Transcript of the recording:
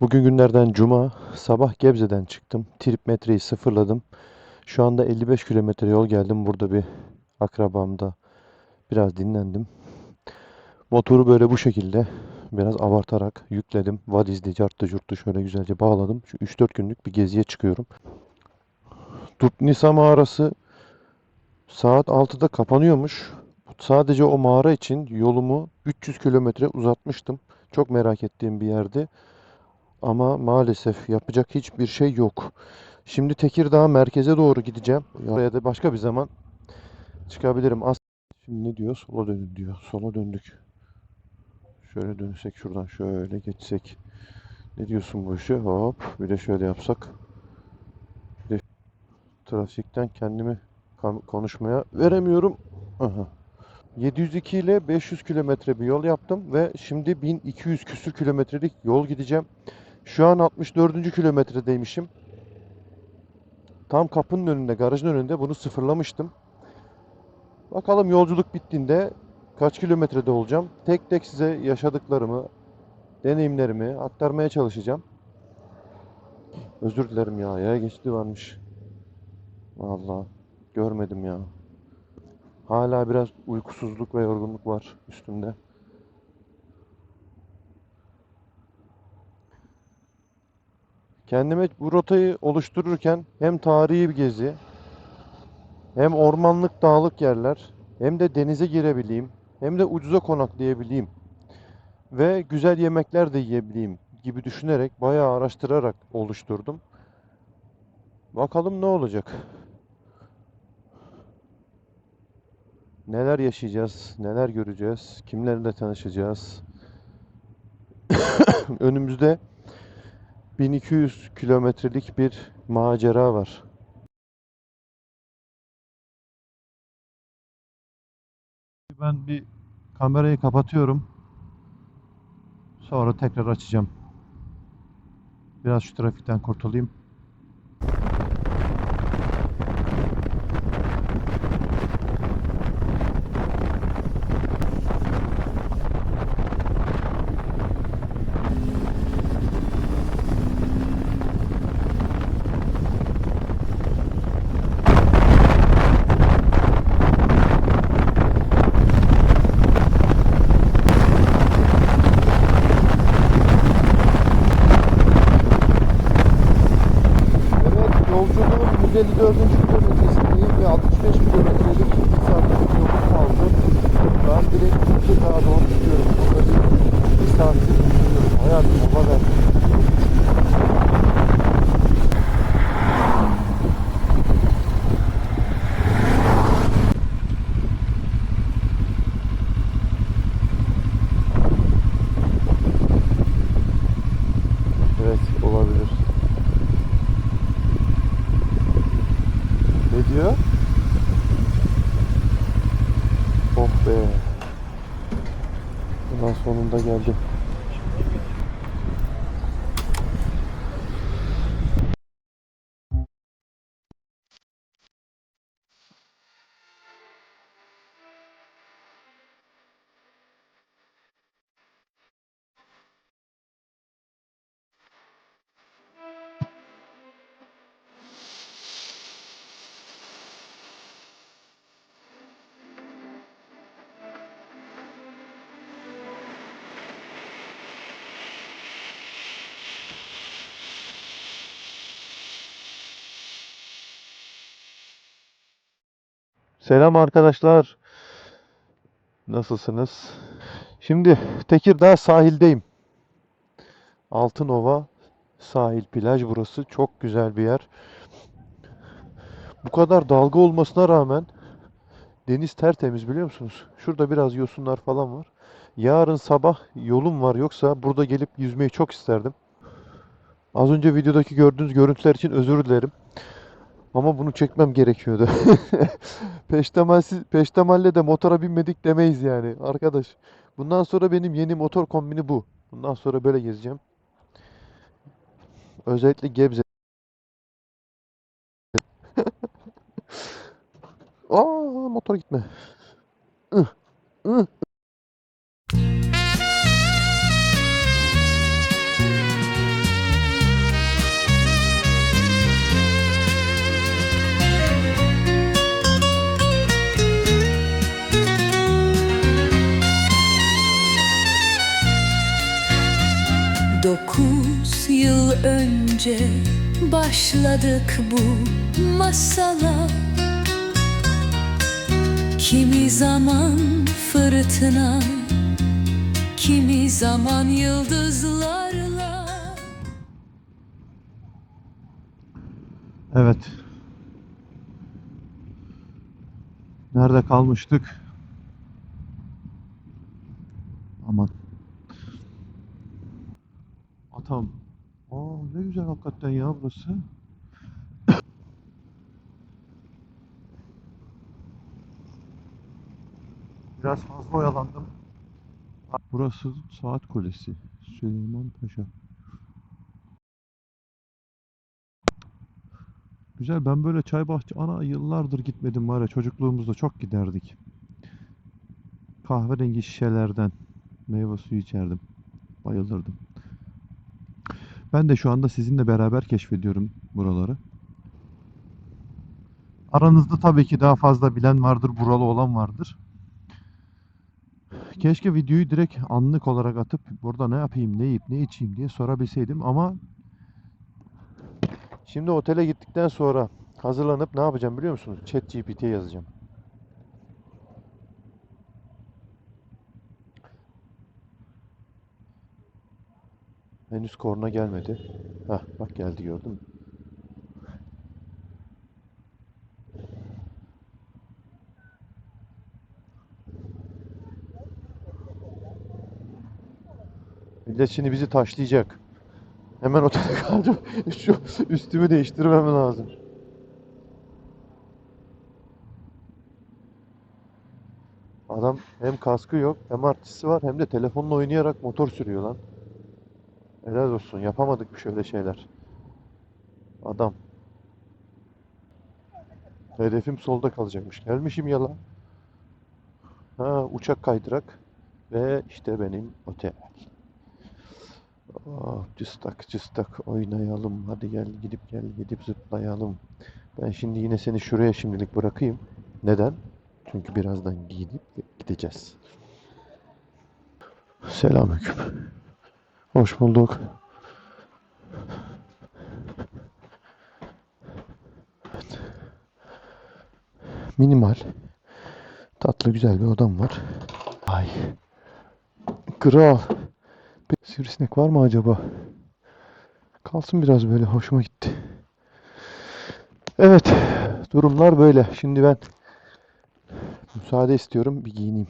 Bugün günlerden cuma. Sabah Gebze'den çıktım. Trip metreyi sıfırladım. Şu anda 55 kilometre yol geldim. Burada bir akrabamda biraz dinlendim. Motoru böyle bu şekilde biraz abartarak yükledim. Vadizli, carttı, curttu şöyle güzelce bağladım. Şu 3-4 günlük bir geziye çıkıyorum. Dupnisa mağarası saat 6'da kapanıyormuş. Sadece o mağara için yolumu 300 kilometre uzatmıştım. Çok merak ettiğim bir yerdi. Ama maalesef yapacak hiçbir şey yok. Şimdi Tekirdağ merkeze doğru gideceğim. Oraya da başka bir zaman çıkabilirim. As Şimdi ne diyor? Sola dönün diyor. Sola döndük. Şöyle dönsek şuradan şöyle geçsek. Ne diyorsun bu işe? Hop. Bir de şöyle yapsak. Bir de trafikten kendimi konuşmaya veremiyorum. Aha. 702 ile 500 kilometre bir yol yaptım ve şimdi 1200 küsür kilometrelik yol gideceğim. Şu an 64. kilometredeymişim. Tam kapının önünde, garajın önünde bunu sıfırlamıştım. Bakalım yolculuk bittiğinde kaç kilometrede olacağım. Tek tek size yaşadıklarımı, deneyimlerimi aktarmaya çalışacağım. Özür dilerim ya, yaya geçti varmış. Vallahi görmedim ya. Hala biraz uykusuzluk ve yorgunluk var üstümde. Kendime bu rotayı oluştururken hem tarihi bir gezi, hem ormanlık dağlık yerler, hem de denize girebileyim, hem de ucuza konaklayabileyim ve güzel yemekler de yiyebileyim gibi düşünerek bayağı araştırarak oluşturdum. Bakalım ne olacak? Neler yaşayacağız, neler göreceğiz, kimlerle tanışacağız. Önümüzde 1200 kilometrelik bir macera var. Ben bir kamerayı kapatıyorum. Sonra tekrar açacağım. Biraz şu trafikten kurtulayım. Evet, yolculuğun 154. kilometresindeyim ve 65 kilometrelik 2 saatlik yolum kaldı. Ben direkt Tekirdağ'a doğru gidiyorum. Burada bir, bir saattir gidiyorum. Hayatım o kadar. Evet, olabilir. Ne diyor? Oh be. Ulan sonunda geldim. Selam arkadaşlar. Nasılsınız? Şimdi Tekirdağ sahildeyim. Altınova sahil plaj burası. Çok güzel bir yer. Bu kadar dalga olmasına rağmen deniz tertemiz biliyor musunuz? Şurada biraz yosunlar falan var. Yarın sabah yolum var yoksa burada gelip yüzmeyi çok isterdim. Az önce videodaki gördüğünüz görüntüler için özür dilerim. Ama bunu çekmem gerekiyordu. Peştemalsiz, peştemalle de motora binmedik demeyiz yani arkadaş. Bundan sonra benim yeni motor kombini bu. Bundan sonra böyle gezeceğim. Özellikle Gebze. Aa motor gitme. Ih. Önce başladık bu masala Kimi zaman fırtına, kimi zaman yıldızlarla Evet. Nerede kalmıştık? Aman. Atam. Güzel hakikaten ya burası. Biraz fazla oyalandım. Burası Saat Kulesi. Süleyman Paşa. Güzel ben böyle çay bahçe ana yıllardır gitmedim var ya çocukluğumuzda çok giderdik. Kahverengi şişelerden meyve suyu içerdim. Bayılırdım. Ben de şu anda sizinle beraber keşfediyorum buraları. Aranızda tabii ki daha fazla bilen vardır, buralı olan vardır. Keşke videoyu direkt anlık olarak atıp burada ne yapayım, ne yiyip, ne içeyim diye sorabilseydim ama Şimdi otele gittikten sonra hazırlanıp ne yapacağım biliyor musunuz? ChatGPT'ye yazacağım. Henüz korna gelmedi. Hah bak geldi gördün mü? Millet şimdi bizi taşlayacak. Hemen otele kaldım. Şu üstümü değiştirmem lazım. Adam hem kaskı yok, hem artisti var, hem de telefonla oynayarak motor sürüyor lan. Helal olsun. Yapamadık mı şöyle şeyler? Adam. Hedefim solda kalacakmış. Gelmişim ya lan. Ha, uçak kaydırak. Ve işte benim otel. Oh, cıstak cıstak oynayalım. Hadi gel gidip gel gidip zıplayalım. Ben şimdi yine seni şuraya şimdilik bırakayım. Neden? Çünkü birazdan giyinip gideceğiz. Selamünaleyküm. Hoş bulduk. Minimal. Tatlı güzel bir odam var. Ay. Kral. Bir sivrisinek var mı acaba? Kalsın biraz böyle hoşuma gitti. Evet. Durumlar böyle. Şimdi ben müsaade istiyorum bir giyineyim.